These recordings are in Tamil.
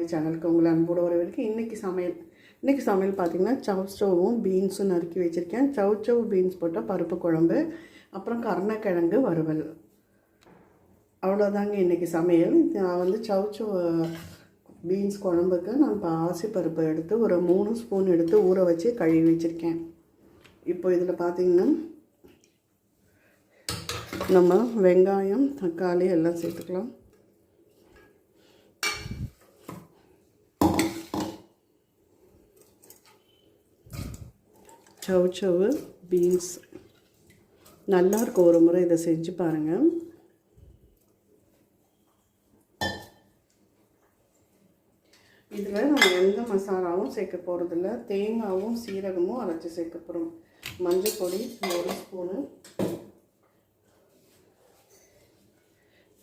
மாமி சேனலுக்கு உங்களை அன்போடு வரவேற்கு இன்றைக்கி சமையல். இன்றைக்கி சமையல் பார்த்திங்கன்னா சவுச்சவும் பீன்ஸும் நறுக்கி வச்சுருக்கேன். சவுச்சவ் பீன்ஸ் போட்டால் பருப்பு குழம்பு அப்புறம் கருணக்கிழங்கு வறுவல். அவ்வளோதாங்க இன்றைக்கி சமையல். நான் வந்து சவுச்சவ் பீன்ஸ் குழம்புக்கு நான் பாசி பருப்பு எடுத்து ஒரு மூணு ஸ்பூன் எடுத்து ஊற வச்சு கழுவி வச்சுருக்கேன். இப்போ இதில் பார்த்திங்கன்னா நம்ம வெங்காயம் தக்காளி எல்லாம் சேர்த்துக்கலாம். சவு பீன்ஸ் நல்லாயிருக்கும் ஒரு முறை இதை செஞ்சு பாருங்கள் இதில் நம்ம எந்த மசாலாவும் சேர்க்க போகிறதில்ல தேங்காவும் சீரகமும் அரைச்சி சேர்க்க போகிறோம் மஞ்சள் பொடி ஒரு ஸ்பூனு.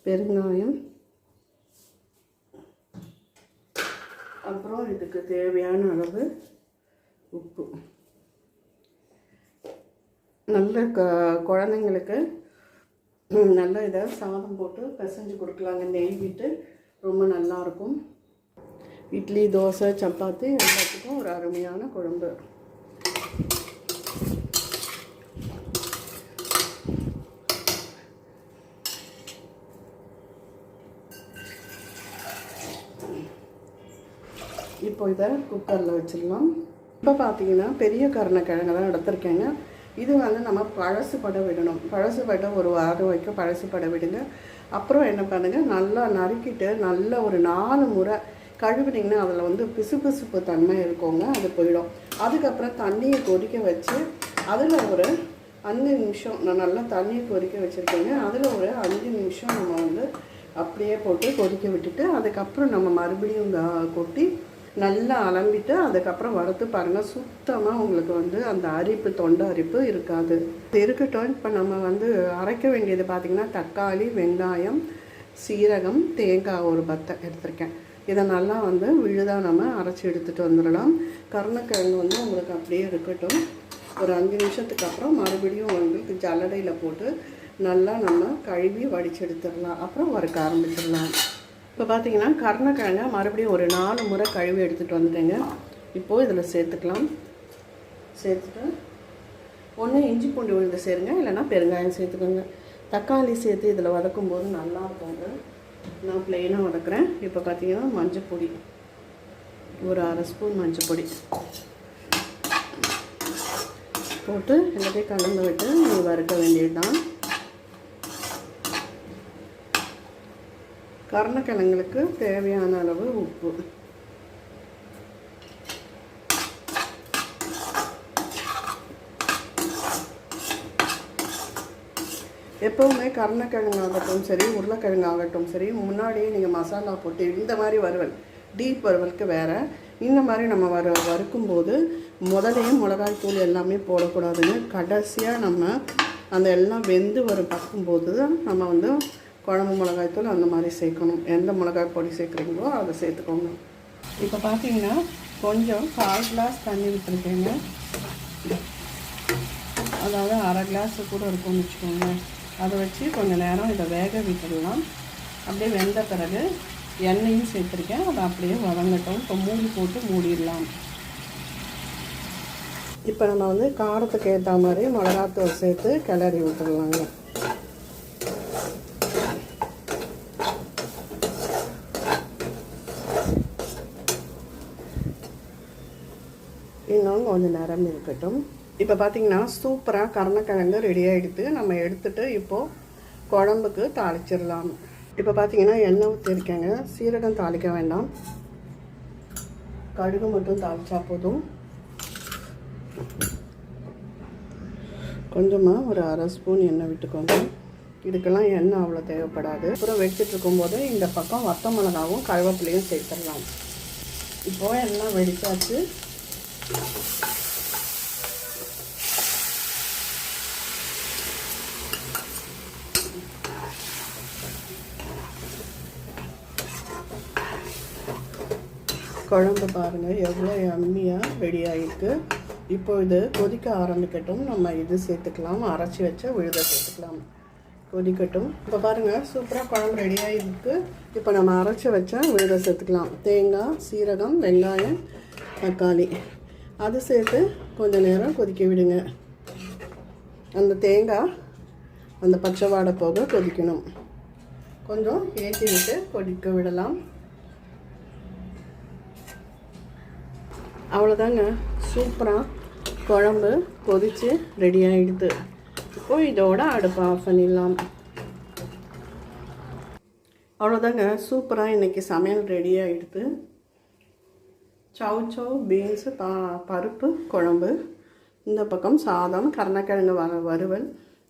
பெருங்காயம். அப்புறம் இதுக்கு தேவையான அளவு உப்பு. நல்ல க குழந்தைங்களுக்கு நல்ல இதை சாதம் போட்டு பிசைஞ்சு கொடுக்கலாங்க. நெய் விட்டு ரொம்ப நல்லாயிருக்கும். இட்லி தோசை சப்பாத்தி எல்லாத்துக்கும் ஒரு அருமையான குழம்பு. இப்போ இதை குக்கரில் வச்சிடலாம். இப்போ பார்த்தீங்கன்னா பெரிய கருணக்கிழங்கு தான் எடுத்திருக்கேங்க. இது வந்து நம்ம பழசுபட விடணும். பழசுப்பட ஒரு வாரம் வரைக்கும் பழசுபட விடுங்க. அப்புறம் என்ன பண்ணுங்கள் நல்லா நறுக்கிட்டு நல்ல ஒரு நாலு முறை கழுவுனீங்கன்னா அதில் வந்து பிசுபிசுப்பு தன்மை இருக்குங்க. அது போயிடும். அதுக்கப்புறம் தண்ணியை கொதிக்க வச்சு அதில் ஒரு அஞ்சு நிமிஷம் நான் நல்லா தண்ணியை கொதிக்க வச்சுருக்கேங்க. அதில் ஒரு அஞ்சு நிமிஷம் நம்ம வந்து அப்படியே போட்டு கொதிக்க விட்டுட்டு அதுக்கப்புறம் நம்ம மறுபடியும் கொட்டி நல்லா அலம்பிட்டு அதுக்கப்புறம் வறுத்து பாருங்கள் சுத்தமாக உங்களுக்கு வந்து அந்த அரிப்பு தொண்டை அரிப்பு இருக்காது. இருக்கட்டும். இப்போ நம்ம வந்து அரைக்க வேண்டியது பார்த்திங்கன்னா தக்காளி வெங்காயம் சீரகம் தேங்காய் ஒரு பத்தை எடுத்திருக்கேன். இதை நல்லா வந்து விழுதாக நம்ம அரைச்சி எடுத்துகிட்டு வந்துடலாம். கருணக்கிழங்கு வந்து உங்களுக்கு அப்படியே இருக்கட்டும். ஒரு அஞ்சு நிமிஷத்துக்கு அப்புறம் மறுபடியும் உங்களுக்கு ஜல்லடையில் போட்டு நல்லா நம்ம கழுவி வடிச்சு எடுத்துடலாம். அப்புறம் வறுக்க ஆரம்பிச்சிடலாம். இப்போ பார்த்தீங்கன்னா கருணக்கிழங்க மறுபடியும் ஒரு நாலு முறை கழுவி எடுத்துகிட்டு வந்துட்டேங்க. இப்போது இதில் சேர்த்துக்கலாம். சேர்த்துட்டு ஒன்று இஞ்சி பூண்டு விழுந்து சேருங்க இல்லைன்னா பெருங்காயம் சேர்த்துக்கோங்க. தக்காளி சேர்த்து இதில் வதக்கும் போது நல்லா இருக்குங்க. நான் ப்ளெயினாக வதக்குறேன். இப்போ பார்த்தீங்கன்னா மஞ்சள் பொடி ஒரு அரை ஸ்பூன் மஞ்சள் பொடி போட்டு எல்லாத்தையும் கலந்து விட்டு வறுக்க வேண்டியது தான் கருணக்கிழங்குக்கு தேவையான அளவு உப்பு. எப்போவுமே கருணக்கிழங்காகட்டும் சரி உருளைக்கிழங்காகட்டும் சரி முன்னாடியே நீங்கள் மசாலா போட்டு இந்த மாதிரி வறுவல் டீப் வறுவலுக்கு வேறு. இந்த மாதிரி நம்ம வறு வறுக்கும்போது முதலையும் மிளகாய் தூள் எல்லாமே போடக்கூடாதுன்னு கடைசியாக நம்ம அந்த எல்லாம் வெந்து வரும் பார்க்கும்போது தான் நம்ம வந்து குழம்பு மிளகாய்த்தூள் அந்த மாதிரி சேர்க்கணும். எந்த மிளகாய் பொடி சேர்க்குறீங்களோ அதை சேர்த்துக்கோங்க. இப்போ பார்த்தீங்கன்னா கொஞ்சம் கால் கிளாஸ் தண்ணி விட்டுருக்கேங்க. அதாவது அரை கிளாஸு கூட இருக்கும்னு வச்சுக்கோங்க. அதை வச்சு கொஞ்சம் நேரம் இதை வேக விட்டுடலாம். அப்படியே வெந்த பிறகு எண்ணெயும் சேர்த்துருக்கேன். அதை அப்படியே வதங்கட்டும். இப்போ மூடி போட்டு மூடிடலாம். இப்போ நம்ம வந்து காரத்துக்கு ஏற்ற மாதிரி மிளகாத்தூள் சேர்த்து கிளறி விட்டுடலாங்க. இன்னும் கொஞ்சம் நேரம் இருக்கட்டும். இப்போ பார்த்தீங்கன்னா சூப்பராக கருணக்கிழங்கு ரெடி ஆகிடுது நம்ம எடுத்துகிட்டு இப்போது குழம்புக்கு தாளிச்சிடலாம். இப்போ பார்த்தீங்கன்னா எண்ணெய் ஊற்றிருக்கேங்க சீரகம் தாளிக்க வேண்டாம். கடுகு மட்டும் தாளித்தா போதும். கொஞ்சமாக ஒரு அரை ஸ்பூன் எண்ணெய் விட்டுக்கோங்க. இதுக்கெல்லாம் எண்ணெய் அவ்வளோ தேவைப்படாது. அப்புறம் வச்சுட்டு இருக்கும்போது இந்த பக்கம் வத்த மிளகாவும் கருவேப்பிலையும் சேர்த்துடலாம். இப்போது எல்லாம் வெடித்தாச்சு குழம்பு பாருங்கள் எவ்வளோ அம்மியாக ரெடி ஆகிருக்கு இப்போ இது கொதிக்க ஆரம்பிக்கட்டும். நம்ம இது சேர்த்துக்கலாம். அரைச்சி வச்ச விழுத சேர்த்துக்கலாம். கொதிக்கட்டும். இப்போ பாருங்கள் சூப்பராக குழம்பு ரெடியாக இருக்கு இப்போ நம்ம அரைச்சி வச்சா விழுத சேர்த்துக்கலாம். தேங்காய் சீரகம் வெங்காயம் தக்காளி. அது சேர்த்து கொஞ்சம் நேரம் கொதிக்க விடுங்க. அந்த தேங்காய் அந்த பச்சை வாடை போக கொதிக்கணும். கொஞ்சம் ஏற்றி விட்டு கொதிக்க விடலாம். அவ்வளோதாங்க. சூப்பராக குழம்பு கொதித்து ரெடி ஆகிடுது இப்போ இதோட அடுப்பை ஆஃப் பண்ணிடலாம். அவ்வளோதாங்க. சூப்பராக இன்றைக்கி சமையல் ரெடி ஆகிடுது சவு சவு பீன்ஸு பா பருப்பு குழம்பு இந்த பக்கம் சாதம் கருணக்கிழங்கு வ வறுவல்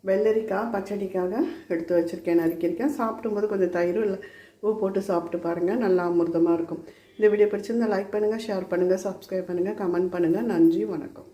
வெள்ளரிக்காய் பச்சடிக்காக எடுத்து வச்சுருக்கேன் நறுக்கியிருக்கேன். சாப்பிடும்போது கொஞ்சம் தயிரும் இல்லை பூ போட்டு சாப்பிட்டு பாருங்கள் நல்லா அமிர்தமாக இருக்கும். இந்த வீடியோ பிடிச்சிருந்தா லைக் பண்ணுங்கள் ஷேர் பண்ணுங்கள் சப்ஸ்கிரைப் பண்ணுங்கள் கமெண்ட் பண்ணுங்கள் நன்றி வணக்கம்.